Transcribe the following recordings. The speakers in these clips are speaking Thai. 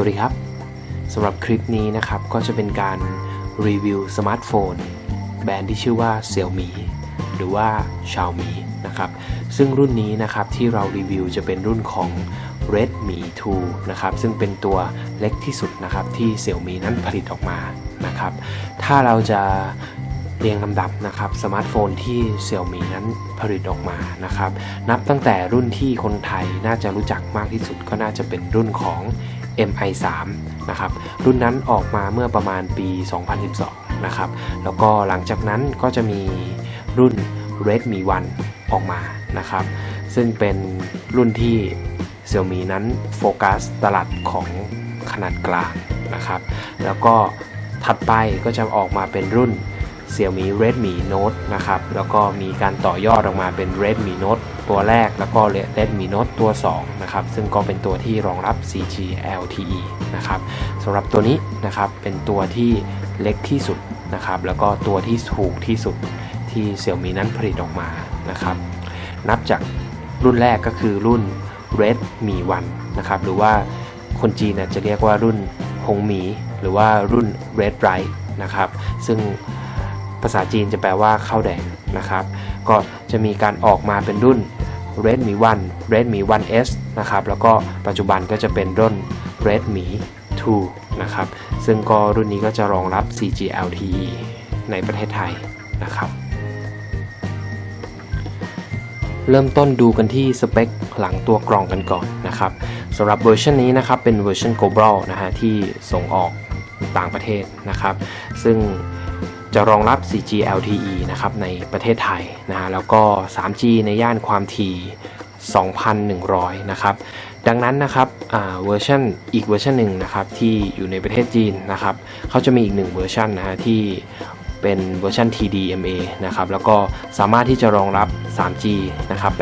วัสดีครับสำหรับคลิปนี้นะครับก็จะเป็นการรีวิวสมาร์ทโฟน แบรนด์ที่ชื่อว่า Xiaomi หรือว่า Xiaomi นะครับซึ่งรุ่นนี้นะครับที่เรารีวิวจะเป็นรุ่นของ Redmi 2 นะครับซึ่งเป็นตัวเล็กที่สุดนะครับที่ Xiaomi นั้นผลิตออกมานะครับถ้าเราจะเรียงลำดับนะครับสมาร์ทโฟนที่ Xiaomi นั้นผลิตออกมานะครับนับตั้งแต่รุ่นที่คนไทยน่าจะรู้จักมากที่สุดก็น่าจะเป็นรุ่นของ MI3 นะครับรุ่นนั้นออกมาเมื่อประมาณปี 2012 นะครับแล้วก็หลังจากนั้นก็จะมีรุ่น Redmi 1 ออกมานะครับซึ่งเป็นรุ่นที่ Xiaomi นั้นโฟกัสตลาดของขนาดกลางนะครับแล้วก็ถัดไปก็จะออกมาเป็นรุ่น Xiaomi Redmi Note นะครับ แล้วก็มีการต่อยอดออกมาเป็น Redmi Note ตัวแรกแล้วก็ Redmi Note ตัว 2 นะครับ ซึ่งก็เป็นตัวที่รองรับ 4G LTE นะครับสำหรับตัวนี้นะครับเป็นตัวที่เล็กที่สุดนะครับ แล้วก็ตัวที่ถูกที่สุดที่ Xiaomi นั้นผลิตออกมานะครับ นับจากรุ่นแรกก็คือรุ่น Redmi 1นะครับ หรือว่าคนจีนจะเรียกว่ารุ่นฮงหมี หรือว่ารุ่น Red Bright นะครับ ซึ่ง ภาษาจีนจะแปลว่าข้าวแดงนะครับ ก็จะมีการออกมาเป็นรุ่น Redmi 1 Redmi 1S นะครับ แล้วก็ปัจจุบันก็จะเป็นรุ่น Redmi 2 นะครับ ซึ่งก็รุ่นนี้ก็จะรองรับ 4G LTE ในประเทศไทยนะครับ เริ่มต้นดูกันที่สเปคหลังตัวกรองกันก่อนนะครับสำหรับเวอร์ชันนี้นะครับเป็นเวอร์ชัน global นะฮะที่ส่งออกต่างประเทศนะครับ ซึ่ง จะรองรับ 4G LTE นะครับในประเทศไทยนะฮะแล้วก็ 3G ในย่านความถี่ 2,100 นะครับ ดังนั้นนะครับเวอร์ชันอีกเวอร์ชันหนึ่งนะครับที่อยู่ในประเทศจีนนะครับเขาจะมีอีกหนึ่งเวอร์ชันนะฮะที่เป็นเวอร์ชัน TDMA นะครับ แล้วก็สามารถที่จะรองรับ 3G นะครับ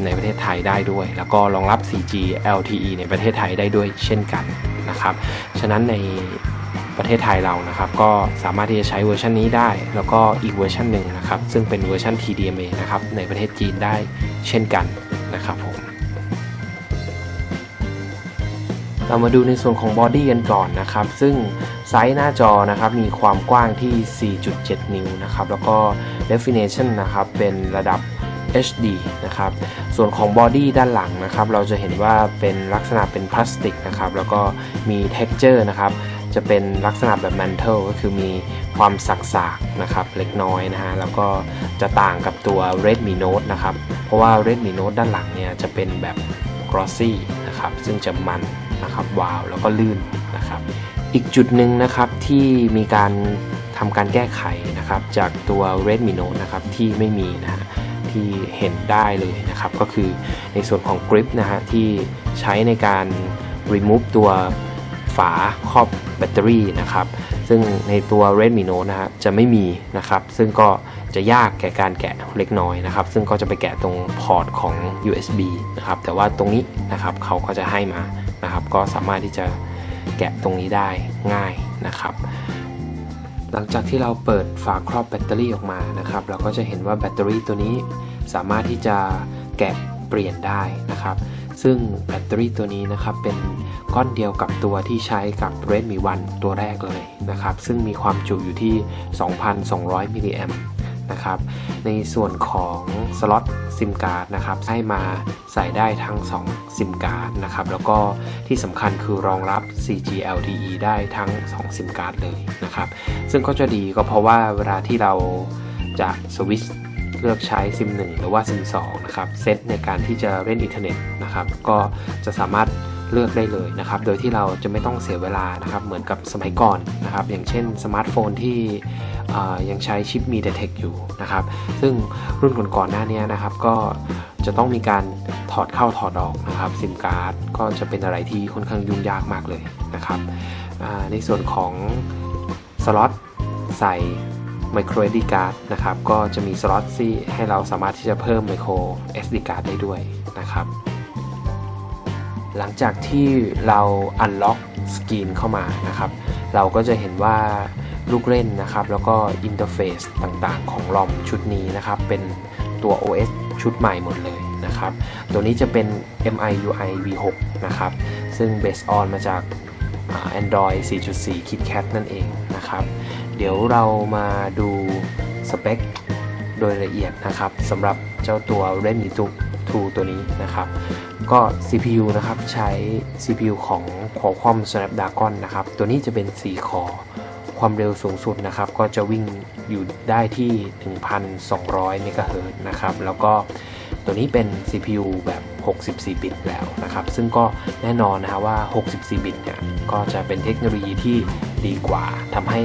850 ในประเทศไทยได้ด้วย แล้วก็รองรับ 4G LTE ในประเทศไทยได้ด้วยเช่นกันนะครับ ฉะนั้นใน ประเทศไทยเรานะครับ ก็สามารถที่จะใช้เวอร์ชันนี้ได้ แล้วก็อีกเวอร์ชันหนึ่งนะครับ ซึ่งเป็นเวอร์ชัน TDMA นะครับในประเทศจีนได้เช่นกันนะครับผมเรามาดูในส่วนของบอดี้กันก่อนนะครับ ซึ่งไซส์หน้าจอนะครับมีความกว้างที่ 4.7 นิ้วนะครับ แล้วก็ definition นะครับเป็นระดับ HD นะครับ ส่วนของบอดี้ด้านหลังนะครับ เราจะเห็นว่าเป็นลักษณะเป็นพลาสติกนะครับ แล้วก็มี texture นะครับ จะเป็นลักษณะแบบ mantle ก็คือมีความสักๆนะครับเล็กน้อยนะฮะแล้วก็จะต่างกับตัว Redmi Note นะครับ เพราะว่า Redmi Note ด้านหลังเนี่ยจะเป็นแบบ glossy นะครับซึ่งจะมันนะครับวาวแล้วก็ลื่นนะครับอีกจุดหนึ่งนะครับที่มีการทำการแก้ไขนะครับจากตัว Redmi Note นะครับที่ไม่มีนะฮะที่เห็นได้เลยนะครับก็คือในส่วนของ grip นะฮะที่ใช้ในการ remove ตัว ฝาครอบแบตเตอรี่นะครับ ซึ่งในตัว Redmi Note นะฮะจะไม่มีนะครับ ซึ่งก็จะยากแก่การแกะเล็กน้อยนะครับ ซึ่งก็จะไปแกะตรงพอร์ตของ USB นะครับ แต่ว่าตรงนี้นะครับเขาก็จะให้มานะครับ ก็สามารถที่จะแกะตรงนี้ได้ง่ายนะครับ หลังจากที่เราเปิดฝาครอบแบตเตอรี่ออกมานะครับ เราก็จะเห็นว่าแบตเตอรี่ตัวนี้สามารถที่จะแกะเปลี่ยนได้นะครับ ซึ่งแบตเตอรี่ตัวนี้นะครับเป็นก้อนเดียวกับตัวที่ใช้กับ Redmi 1 ตัวแรกเลยนะครับ ซึ่งมีความจุอยู่ที่ 2,200 มิลลิแอมนะครับ ในส่วนของสล็อตซิมการ์ดนะครับให้มาใส่ได้ทั้ง 2 ซิมการ์ดนะครับ แล้วก็ที่สำคัญคือรองรับ 4G LTE ได้ทั้ง 2 ซิมการ์ดเลยนะครับ ซึ่งก็จะดีก็เพราะว่าเวลาที่เราจะสวิตช์ เลือกใช้ซิม1หรือว่าซิม2นะครับเซตในการที่จะเล่นอินเทอร์เน็ตนะครับก็จะสามารถเลือกได้เลยนะครับ โดยที่เราจะไม่ต้องเสียเวลานะครับ เหมือนกับสมัยก่อนนะครับ อย่างเช่นสมาร์ทโฟนที่ยังใช้ชิป MediaTek อยู่นะครับ ซึ่งรุ่นก่อนๆหน้านี้นะครับ ก็จะต้องมีการถอดเข้าถอดออกนะครับซิมการ์ดก็จะเป็นอะไรที่ค่อนข้างยุ่งยากมากเลยนะครับในส่วนของสล็อตใส่ micro SD card นะครับ ก็จะมีสล็อตที่ให้เราสามารถที่จะเพิ่ม micro SD card ได้ด้วยนะครับ หลังจากที่เรา unlock สกรีนเข้ามานะครับ เราก็จะเห็นว่าลูกเล่นนะครับ แล้วก็อินเทอร์เฟซต่างๆ ของลอมชุดนี้นะครับ เป็นตัว OS ชุดใหม่หมดเลยนะครับ ตัวนี้จะเป็น MIUI V6 นะครับ ซึ่ง based on มาจากอ่า Android 4.4 KitKat นั่นเองนะครับ เดี๋ยวเรามาดูสเปคโดยละเอียดนะครับสำหรับเจ้าตัว Redmi 2ตัวนี้นะครับ ก็ CPU นะครับใช้ CPU ของ Qualcomm Snapdragon นะครับ ตัวนี้จะเป็น 4 คอความเร็วสูงสุดนะครับ ก็จะวิ่งอยู่ได้ที่ 1,200 เมกะเฮิรตซ์นะครับ แล้วก็ตัวนี้เป็น CPU แบบ 64 บิตแล้วนะครับ ซึ่งก็แน่นอนนะฮะว่า 64 บิตเนี่ย ก็จะเป็นเทคโนโลยีที่ดีกว่าทำให้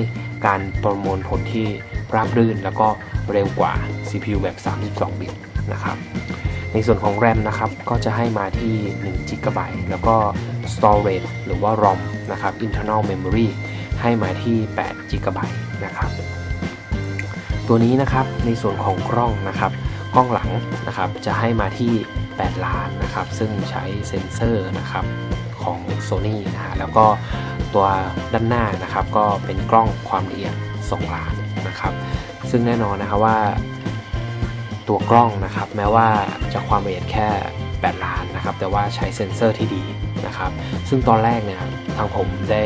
การประมวลผลที่ราบรื่น แล้วก็เร็วกว่า CPU แบบ 32 บิตนะครับ ในส่วนของ RAM นะครับ ก็จะให้มาที่1 GB แล้วก็ Storage หรือว่า ROM นะครับ Internal Memory ให้มาที่8 GB นะครับ ตัวนี้นะครับในส่วนของกล้องนะครับ กล้องหลังนะครับจะให้มาที่ 8 ล้านนะครับ ซึ่งใช้เซ็นเซอร์นะครับ ของ Sony นะฮะแล้วก็ตัวด้านหน้านะครับก็เป็นกล้องความละเอียด2ล้านนะครับ ซึ่งแน่นอนนะครับว่า ตัวกล้องนะครับ แม้ว่าจะความละเอียดแค่ 8 ล้านนะครับ แต่ว่าใช้เซ็นเซอร์ที่ดีนะครับ ซึ่งตอนแรกเนี่ยทางผมได้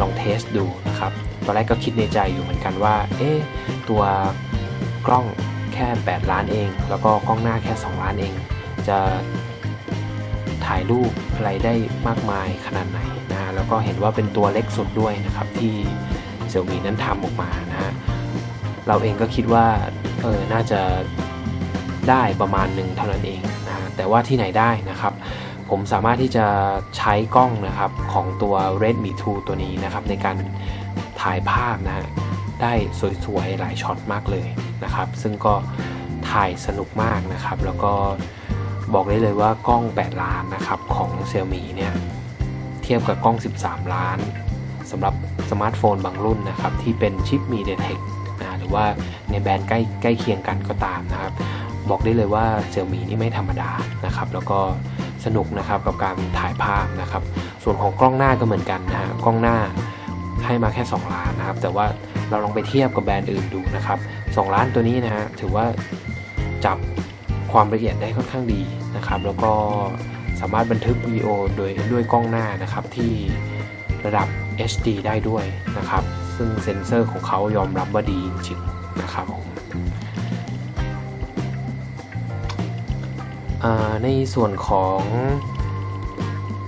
ลองเทสดูนะครับ ตอนแรกก็คิดในใจอยู่เหมือนกันว่า เอ๊ะตัวกล้องแค่ 8 ล้านเอง แล้วก็กล้องหน้าแค่ 2 ล้านเอง จะ ถ่ายรูปอะไรได้มากมายขนาดไหนนะฮะแล้วก็เห็นว่าเป็นตัวเล็กสุดด้วยนะครับที่เซี่ยมี่นั้นทำออกมานะฮะเราเองก็คิดว่าเออน่าจะได้ประมาณหนึ่งเท่านั้นเองนะฮะแต่ว่าที่ไหนได้นะครับ ผมสามารถที่จะใช้กล้องนะครับของตัว Redmi 2 ตัวนี้นะครับในการถ่ายภาพนะฮะได้สวยๆ หลายช็อตมากเลยนะครับ ซึ่งก็ถ่ายสนุกมากนะครับ แล้วก็ บอกได้เลยว่ากล้อง 8 ล้านนะครับของ Xiaomi เนี่ยเทียบกับกล้อง 13 ล้านสำหรับสมาร์ทโฟนบางรุ่นนะครับที่เป็นชิป MediaTek นะหรือว่าในแบรนด์ใกล้ใกล้เคียงกันก็ตามนะครับ บอกได้เลยว่า Xiaomi นี่ไม่ธรรมดานะครับ แล้วก็สนุกนะครับกับการถ่ายภาพนะครับ ส่วนของกล้องหน้าก็เหมือนกันนะฮะกล้องหน้าให้มาแค่ 2 ล้านนะครับ แต่ว่าเราลองไปเทียบกับแบรนด์อื่นดูนะครับ 2 ล้านตัวนี้นะฮะถือว่าจับ ความละเอียดได้ค่อนข้างดีนะครับ แล้วก็สามารถบันทึกวิดีโอโดยด้วยกล้องหน้านะครับที่ระดับ HD ได้ด้วยนะครับ ซึ่งเซ็นเซอร์ของเขายอมรับว่าดีจริงๆนะครับผมอ่าในส่วนของ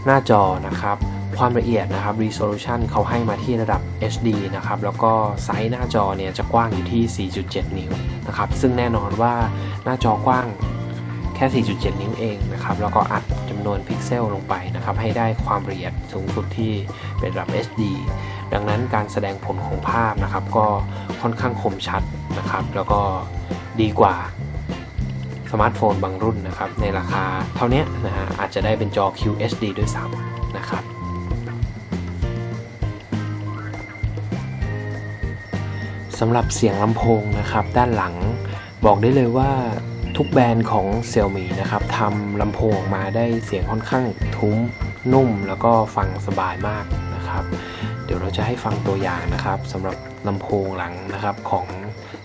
หน้าจอนะครับ ความละเอียดนะครับ resolution เขาให้มาที่ระดับ HD นะครับ แล้วก็ไซส์หน้าจอเนี่ยจะกว้างอยู่ที่ 4.7 นิ้วนะครับ ซึ่งแน่นอนว่าหน้าจอกว้างแค่ 4.7 นิ้วเองนะครับ แล้วก็อัดจำนวนพิกเซลลงไปนะครับ ให้ได้ความละเอียดสูงสุดที่เป็นระดับ HD ดังนั้นการแสดงผลของภาพนะครับ ก็ค่อนข้างคมชัดนะครับ แล้วก็ดีกว่าสมาร์ทโฟนบางรุ่นนะครับ ในราคาเท่านี้นะฮะอาจจะได้เป็นจอ QHD ด้วยซ้ำนะครับ สำหรับเสียงลำโพงนะครับ ด้านหลังบอกได้เลยว่าทุกแบรนด์ของ Xiaomi นะครับทำลำโพงออกมาได้เสียงค่อนข้างทุ้มนุ่ม แล้วก็ฟังสบายมากนะครับ เดี๋ยวเราจะให้ฟังตัวอย่างนะครับสำหรับลำโพงหลังนะครับของ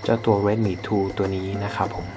เจ้าตัว Redmi 2 ตัวนี้นะครับผม